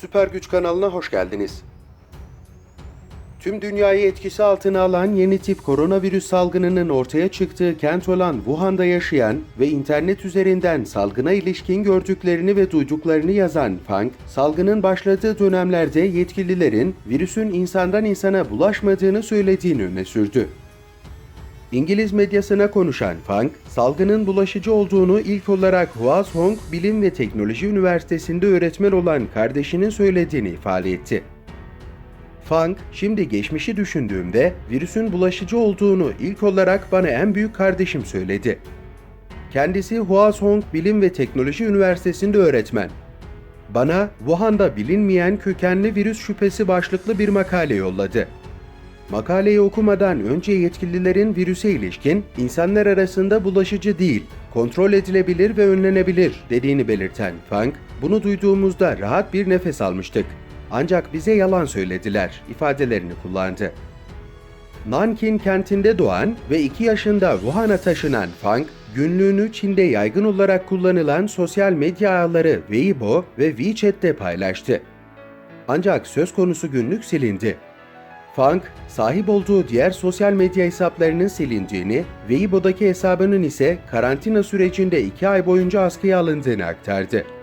Süper Güç kanalına hoş geldiniz. Tüm dünyayı etkisi altına alan yeni tip koronavirüs salgınının ortaya çıktığı kent olan Wuhan'da yaşayan ve internet üzerinden salgına ilişkin gördüklerini ve duyduklarını yazan Fang, salgının başladığı dönemlerde yetkililerin virüsün insandan insana bulaşmadığını söylediğini öne sürdü. İngiliz medyasına konuşan Fang, salgının bulaşıcı olduğunu ilk olarak Hwasong Bilim ve Teknoloji Üniversitesi'nde öğretmen olan kardeşinin söylediğini ifade etti. Fang, şimdi geçmişi düşündüğümde virüsün bulaşıcı olduğunu ilk olarak bana en büyük kardeşim söyledi. Kendisi Hwasong Bilim ve Teknoloji Üniversitesi'nde öğretmen. Bana Wuhan'da bilinmeyen kökenli virüs şüphesi başlıklı bir makale yolladı. Makaleyi okumadan önce yetkililerin virüse ilişkin insanlar arasında bulaşıcı değil, kontrol edilebilir ve önlenebilir dediğini belirten Fang, bunu duyduğumuzda rahat bir nefes almıştık. Ancak bize yalan söylediler ifadelerini kullandı. Nankin kentinde doğan ve 2 yaşında Wuhan'a taşınan Fang, günlüğünü Çin'de yaygın olarak kullanılan sosyal medya ağları Weibo ve WeChat'te paylaştı. Ancak söz konusu günlük silindi. Fang, sahip olduğu diğer sosyal medya hesaplarının silindiğini, Weibo'daki hesabının ise karantina sürecinde 2 ay boyunca askıya alındığını aktardı.